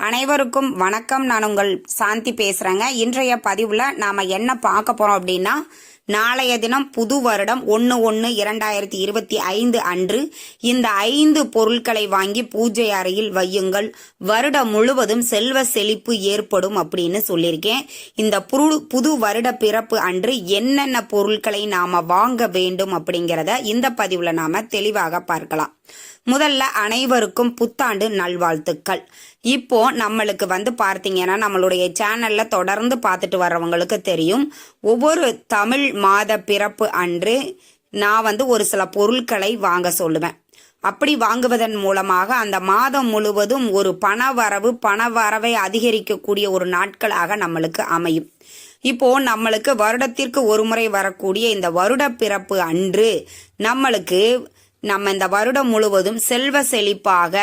அனைவருக்கும் வணக்கம். நான் உங்கள் சாந்தி பேசுகிறேங்க இன்றைய பதிவில் நாம் என்ன பார்க்க போகிறோம் அப்படின்னா நாளைய தினம் புது வருடம் ஒன்று ஒன்று இரண்டாயிரத்தி இருபத்தி ஐந்து அன்று இந்த ஐந்து பொருட்களை வாங்கி பூஜை அறையில் வையுங்கள். வருடம் முழுவதும் செல்வ செழிப்பு ஏற்படும் அப்படின்னு சொல்லியிருக்கேன். இந்த புரு- புது வருட பிறப்பு அன்று என்னென்ன பொருட்களை நாம் வாங்க வேண்டும் அப்படிங்கிறத இந்த பதிவில் நாம் தெளிவாக பார்க்கலாம். முதல்ல அனைவருக்கும் புத்தாண்டு நல்வாழ்த்துக்கள். இப்போ நம்மளுக்கு வந்து பார்த்தீங்கன்னா நம்மளுடைய சேனல்ல தொடர்ந்து பார்த்துட்டு வர்றவங்களுக்கு தெரியும். ஒவ்வொரு தமிழ் மாத பிறப்பு அன்று நான் வந்து ஒரு சில பொருட்களை வாங்க சொல்லுவேன். அப்படி வாங்குவதன் மூலமாக அந்த மாதம் முழுவதும் ஒரு பண வரவு பண வரவை அதிகரிக்கக்கூடிய ஒரு நாட்களாக நம்மளுக்கு அமையும். இப்போ நம்மளுக்கு வருடத்திற்கு ஒரு முறை வரக்கூடிய இந்த வருட பிறப்பு அன்று நம்மளுக்கு நம்ம இந்த வருடம் முழுவதும் செல்வ செழிப்பாக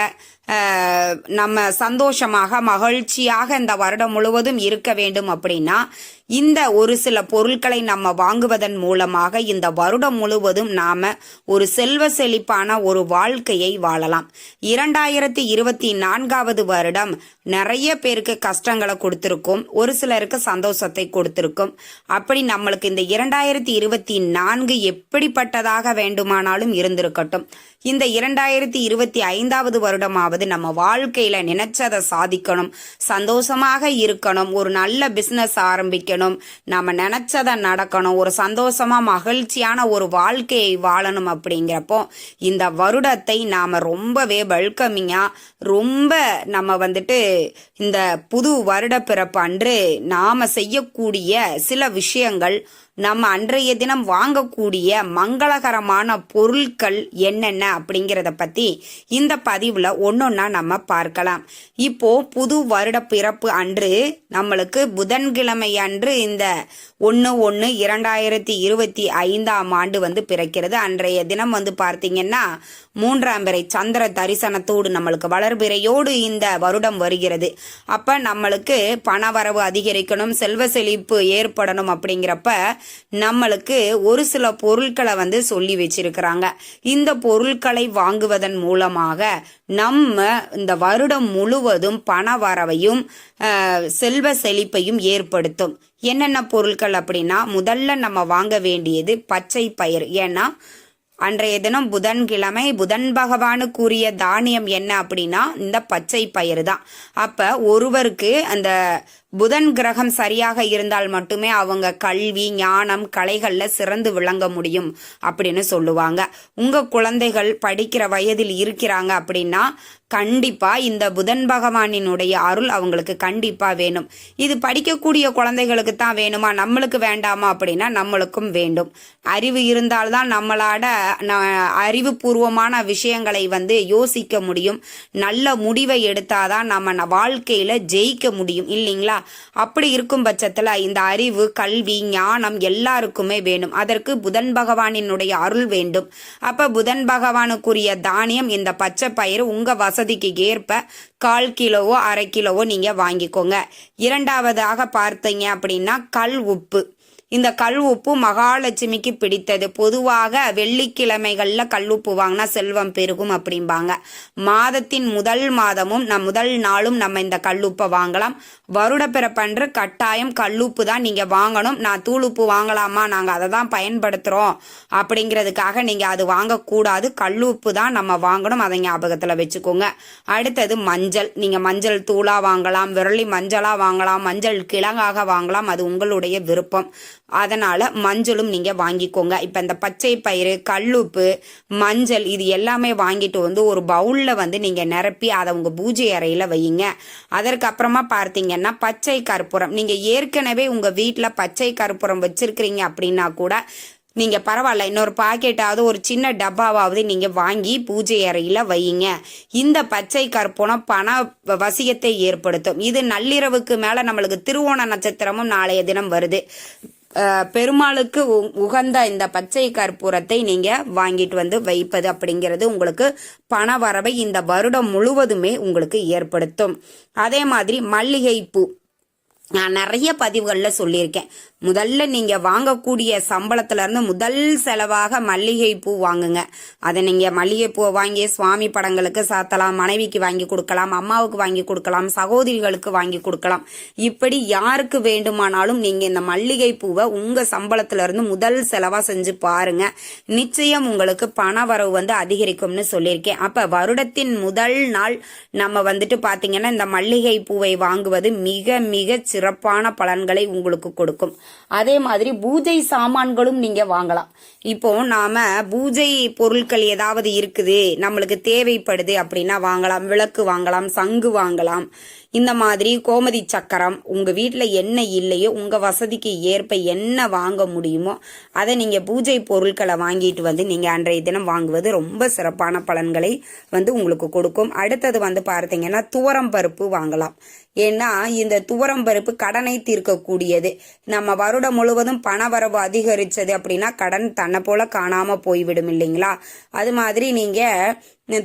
நம்ம சந்தோஷமாக மகிழ்ச்சியாக இந்த வருடம் முழுவதும் இருக்க வேண்டும் அப்படின்னா இந்த ஒரு சில பொருட்களை நம்ம வாங்குவதன் மூலமாக இந்த வருடம் முழுவதும் நாம ஒரு செல்வ செழிப்பான ஒரு வாழ்க்கையை வாழலாம். இரண்டாயிரத்தி இருபத்தி நான்காவது வருடம் நிறைய பேருக்கு கஷ்டங்களை கொடுத்துருக்கும் ஒரு சிலருக்கு சந்தோஷத்தை கொடுத்துருக்கும். அப்படி நம்மளுக்கு இந்த இரண்டாயிரத்தி இருபத்தி நான்கு எப்படிப்பட்டதாக வேண்டுமானாலும் இருந்திருக்கட்டும். இந்த இரண்டாயிரத்தி இருபத்தி ஐந்தாவது வருடமாவது நம்ம வாழ்க்கையில நினைச்சதை சாதிக்கணும் சந்தோஷமாக இருக்கணும் ஒரு நல்ல பிசினஸ் ஆரம்பிக்கணும் நம்ம நினைச்சதை நடக்கணும் ஒரு சந்தோஷமா மகிழ்ச்சியான ஒரு வாழ்க்கையை வாழணும் அப்படிங்கிறப்போ இந்த வருடத்தை நாம ரொம்பவே வெல்கமிங்கா ரொம்ப நம்ம வந்துட்டு இந்த புது வருட பிறப்பு அன்று நாம செய்யக்கூடிய சில விஷயங்கள் நம்ம அன்றைய தினம் வாங்கக்கூடிய மங்களகரமான பொருட்கள் என்னென்ன அப்படிங்கிறத பத்தி இந்த பதிவுல ஒன்னொன்னா நம்ம பார்க்கலாம். இப்போ புது வருட பிறப்பு அன்று நம்மளுக்கு புதன்கிழமை அன்று இந்த ஒன்று ஒன்று இரண்டாயிரத்தி இருபத்தி ஐந்தாம் ஆண்டு வந்து பிறக்கிறது. அன்றைய தினம் வந்து பார்த்தீங்கன்னா மூன்றாம் பிறை சந்திர தரிசனத்தோடு நம்மளுக்கு வளர்பிறையோடு இந்த வருடம் வருகிறது. அப்ப நம்மளுக்கு பணவரவு அதிகரிக்கணும் செல்வ செழிப்பு ஏற்படணும் அப்படிங்கிறப்ப நம்மளுக்கு ஒரு சில பொருட்களை வந்து சொல்லி வச்சிருக்கிறாங்க. இந்த பொருட்களை வாங்குவதன் மூலமாக நம்ம இந்த வருடம் முழுவதும் பண வரவையும் செல்வ செழிப்பையும் ஏற்படுத்தும். என்னென்ன பொருட்கள் அப்படின்னா முதல்ல நம்ம வாங்க வேண்டியது பச்சை பயிர் ஏன்னா அன்றைய தினம் புதன்கிழமை புதன் பகவானுக்குரிய தானியம் என்ன அப்படின்னா இந்த பச்சை பயிறு தான். அப்ப ஒருவருக்கு அந்த புதன் கிரகம் சரியாக இருந்தால் மட்டுமே அவங்க கல்வி ஞானம் கலைகள்ல சிறந்து விளங்க முடியும் அப்படின்னு சொல்லுவாங்க. உங்க குழந்தைகள் படிக்கிற வயதில் இருக்கிறாங்க அப்படின்னா கண்டிப்பா இந்த புதன் பகவானினுடைய அருள் அவங்களுக்கு கண்டிப்பா வேணும். இது படிக்கக்கூடிய குழந்தைகளுக்கு தான் வேணுமா? நம்மளுக்கு வேண்டாமா அப்படின்னா நம்மளுக்கும் வேண்டும். அறிவு இருந்தால்தான் நம்மளாட அறிவுபூர்வமான விஷயங்களை வந்து யோசிக்க முடியும். நல்ல முடிவை எடுத்தாதான் நம்ம வாழ்க்கையில் வாழ்க்கையில ஜெயிக்க முடியும். இல்லைங்களா? அப்படி இருக்கும் பட்சத்துல இந்த அறிவு கல்வி ஞானம் எல்லாருக்குமே வேணும். அதற்கு புதன் பகவானினுடைய அருள் வேண்டும். அப்ப புதன் பகவானுக்குரிய தானியம் இந்த பச்சை பயிறு உங்க வசதிக்கு ஏற்ப கால் கிலோவோ அரை கிலோவோ நீங்க வாங்கிக்கோங்க. இரண்டாவதாக பார்த்தீங்க அப்படின்னா கல் உப்பு. இந்த கல் உப்பு மகாலட்சுமிக்கு பிடித்தது. பொதுவாக வெள்ளிக்கிழமைகளில் கல் உப்பு வாங்கினா செல்வம் பெருகும் அப்படிம்பாங்க. மாதத்தின் முதல் மாதமும் நம் முதல் நாளும் நம்ம இந்த கல்லுப்பை வாங்கலாம். வருட பிறப்பன்று கட்டாயம் கல்லுப்பு தான் நீங்கள் வாங்கணும். நான் தூளுப்பு வாங்கலாமா? நாங்கள் அதை தான் பயன்படுத்துகிறோம் அப்படிங்கிறதுக்காக நீங்கள் அது வாங்கக்கூடாது. கல்லுப்பு தான் நம்ம வாங்கணும். அதை ஞாபகத்தில் வச்சுக்கோங்க. அடுத்தது மஞ்சள். நீங்கள் மஞ்சள் தூளாக வாங்கலாம் விரலி மஞ்சளாக வாங்கலாம் மஞ்சள் கிழங்காக வாங்கலாம். அது உங்களுடைய விருப்பம். அதனால் மஞ்சளும் நீங்கள் வாங்கிக்கோங்க. இப்போ இந்த பச்சை பயிறு கல்லுப்பு மஞ்சள் இது எல்லாமே வாங்கிட்டு வந்து ஒரு பவுலில் வந்து நீங்கள் நிரப்பி அதை உங்கள் பூஜை அறையில் வையுங்க. அதற்கப்புறமா பார்த்தீங்கன்னா பச்சை கற்பூரம். நீங்கள் ஏற்கனவே உங்கள் வீட்டில் பச்சை கற்பூரம் வச்சுருக்கிறீங்க அப்படின்னா கூட நீங்கள் பரவாயில்ல இன்னொரு பாக்கெட்டாவது ஒரு சின்ன டப்பாவாவது நீங்கள் வாங்கி பூஜை அறையில் வையுங்க. இந்த பச்சை கற்பூரம் பண வசியத்தை ஏற்படுத்தும். இது நள்ளிரவுக்கு மேலே நம்மளுக்கு திருவோண நட்சத்திரமும் நாளைய தினம் வருது. பெருமாளுக்கு உ- உகந்த இந்த பச்சை கற்பூரத்தை நீங்க வாங்கிட்டு வந்து வைப்பது அப்படிங்கிறது உங்களுக்கு பண வரவை இந்த வருடம் முழுவதுமே உங்களுக்கு ஏற்படுத்தும். அதே மாதிரி மல்லிகை பூ நான் நிறைய பதிவுகளில் சொல்லியிருக்கேன். முதல்ல நீங்க வாங்கக்கூடிய சம்பளத்துல இருந்து முதல் செலவாக மல்லிகை பூ வாங்குங்க. அதை நீங்க மல்லிகை பூவை வாங்கி சுவாமி படங்களுக்கு சாத்தலாம் மனைவிக்கு வாங்கி கொடுக்கலாம் அம்மாவுக்கு வாங்கி கொடுக்கலாம் சகோதரிகளுக்கு வாங்கி கொடுக்கலாம். இப்படி யாருக்கு வேண்டுமானாலும் நீங்க இந்த மல்லிகை பூவை உங்க சம்பளத்துல இருந்து முதல் செலவா செஞ்சு பாருங்க. நிச்சயம் உங்களுக்கு பண வரவு வந்து அதிகரிக்கும்னு சொல்லியிருக்கேன். அப்ப வருடத்தின் முதல் நாள் நம்ம வந்துட்டு பாத்தீங்கன்னா இந்த மல்லிகை பூவை வாங்குவது மிக மிக சிறப்பான பலன்களை உங்களுக்கு கொடுக்கும். அதே மாதிரி பூஜை சாமான்களும் நீங்க வாங்கலாம். இப்போ நாம பூஜை பொருட்கள் ஏதாவது இருக்குது நம்மளுக்கு தேவைப்படுது அப்படின்னா வாங்கலாம் விளக்கு வாங்கலாம் சங்கு வாங்கலாம். இந்த மாதிரி கோமதி சக்கரம் உங்க வீட்டில் என்ன இல்லையோ உங்க வசதிக்கு ஏற்ப என்ன வாங்க முடியுமோ அதை நீங்க பூஜை பொருட்களை வாங்கிட்டு வந்து நீங்க அன்றைய தினம் வாங்குவது ரொம்ப சிறப்பான பலன்களை வந்து உங்களுக்கு கொடுக்கும். அடுத்தது வந்து பார்த்தீங்கன்னா துவரம் பருப்பு வாங்கலாம். ஏன்னா இந்த துவரம் பருப்பு கடனை தீர்க்கக்கூடியது. நம்ம வருடம் முழுவதும் பண வரவு அதிகரித்தது அப்படின்னா கடன் தன்னை போல காணாமல் போய்விடும் இல்லைங்களா? அது மாதிரி நீங்கள்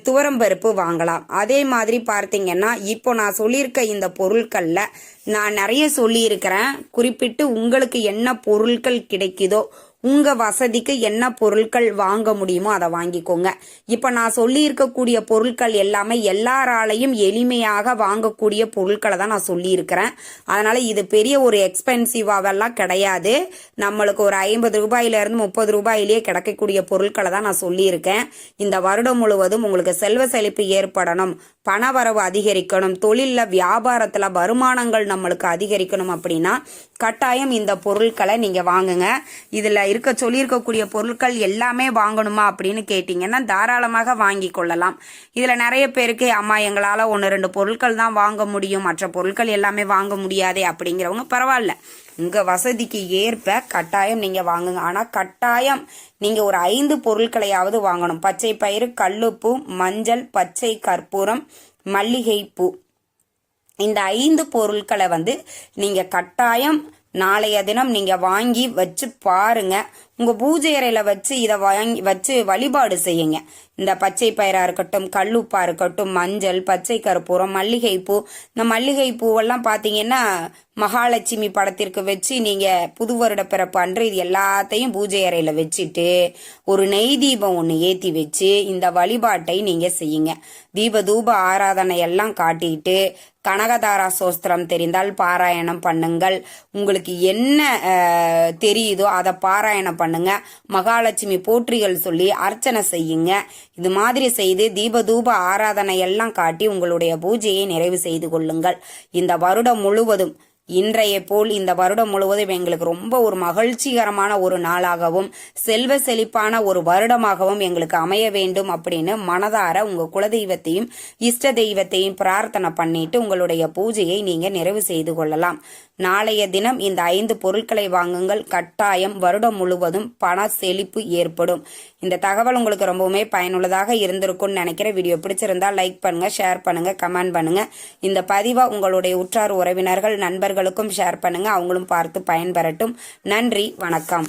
துவரம் பருப்பு வாங்கலாம். அதே மாதிரி பார்த்தீங்கன்னா இப்போ நான் சொல்லியிருக்க இந்த பொருட்களில் நான் நிறைய சொல்லியிருக்கிறேன். குறிப்பிட்டு உங்களுக்கு என்ன பொருட்கள் கிடைக்குதோ உங்க வசதிக்கு என்ன பொருட்கள் வாங்க முடியுமோ அதை வாங்கிக்கோங்க. இப்ப நான் சொல்லி இருக்கக்கூடிய பொருட்கள் எல்லாமே எல்லாராலையும் எளிமையாக வாங்கக்கூடிய பொருட்களை தான் நான் சொல்லியிருக்கிறேன். அதனால் அதனால இது பெரிய ஒரு எக்ஸ்பென்சிவாவெல்லாம் கிடையாது. நம்மளுக்கு ஒரு ஐம்பது ரூபாயில இருந்து முப்பது ரூபாயிலேயே கிடைக்கக்கூடிய பொருட்களை தான் நான் சொல்லியிருக்கேன். இந்த வருடம் முழுவதும் உங்களுக்கு செல்வ செழிப்பு ஏற்படணும் பணவரவு அதிகரிக்கணும் தொழிலில் வியாபாரத்துல வருமானங்கள் நம்மளுக்கு அதிகரிக்கணும் அப்படின்னா கட்டாயம் இந்த பொருட்களை நீங்கள் வாங்குங்க. இதில் இருக்க சொல்லியிருக்கக்கூடிய பொருட்கள் எல்லாமே வாங்கணுமா அப்படின்னு கேட்டிங்கன்னா தாராளமாக வாங்கி கொள்ளலாம். இதில் நிறைய பேருக்கு அம்மா எங்களால் ஒன்று ரெண்டு பொருட்கள் தான் வாங்க முடியும். மற்ற பொருட்கள் எல்லாமே வாங்க முடியாதே அப்படிங்கிறவங்க பரவாயில்ல. உங்கள் வசதிக்கு ஏற்ப கட்டாயம் நீங்கள் வாங்குங்க. ஆனால் கட்டாயம் நீங்கள் ஒரு ஐந்து பொருட்களையாவது வாங்கணும். பச்சை பயிறு கல்லுப்பு மஞ்சள் பச்சை கற்பூரம் மல்லிகைப்பூ. இந்த ஐந்து பொருட்களை வந்து நீங்கள் கட்டாயம் நாளைய தினம் நீங்கள் வாங்கி வச்சு பாருங்க. உங்க பூஜை அறையில வச்சு இதை வாங்கி வச்சு வழிபாடு செய்யுங்க. இந்த பச்சை பயிரா இருக்கட்டும் கல்லுப்பா இருக்கட்டும் மஞ்சள் பச்சை கருப்பூரம் மல்லிகை பூ இந்த மல்லிகை பூவெல்லாம் பாத்தீங்கன்னா மகாலட்சுமி படத்திற்கு வச்சு நீங்க புது வருட பிறப்பு அன்று இது எல்லாத்தையும் பூஜை அறையில வச்சுட்டு ஒரு நெய் தீபம் ஒன்று ஏத்தி வச்சு இந்த வழிபாட்டை நீங்க செய்யுங்க. தீப தூப ஆராதனை எல்லாம் காட்டிட்டு கனகதாரா சோஸ்திரம் தெரிந்தால் பாராயணம் பண்ணுங்கள். உங்களுக்கு என்ன தெரியுதோ அதை பாராயணம் பண்ணுங்க. மகாலட்சுமி போற்றிகள் சொல்லி அர்ச்சனை செய்யுங்க. இது மாதிரி செய்து தீபதூப ஆராதனை எல்லாம் காட்டி உங்களுடைய பூஜையை நிறைவு செய்து கொள்ளுங்கள். இந்த வருடம் முழுவதும் இன்றைய போல் இந்த வருடம் முழுவதும் எங்களுக்கு ரொம்ப ஒரு மகிழ்ச்சிகரமான ஒரு நாளாகவும் செல்வ செழிப்பான ஒரு வருடமாகவும் எங்களுக்கு அமைய வேண்டும் அப்படின்னு மனதார உங்க குலதெய்வத்தையும் இஷ்ட தெய்வத்தையும் பிரார்த்தனை பண்ணிட்டு உங்களுடைய பூஜையை நீங்க நிறைவு செய்து கொள்ளலாம். நாளைய தினம் இந்த ஐந்து பொருட்களை வாங்குங்கள். கட்டாயம் வருடம் முழுவதும் பண செழிப்பு ஏற்படும். இந்த தகவல் உங்களுக்கு ரொம்பவுமே பயனுள்ளதாக இருந்திருக்கும்னு நினைக்கிற வீடியோ பிடிச்சிருந்தா லைக் பண்ணுங்க ஷேர் பண்ணுங்க கமெண்ட் பண்ணுங்க. இந்த பதிவை உங்களுடைய உற்றார் உறவினர்கள் நண்பர்களுக்கும் ஷேர் பண்ணுங்க. அவங்களும் பார்த்து பயன்பெறட்டும். நன்றி வணக்கம்.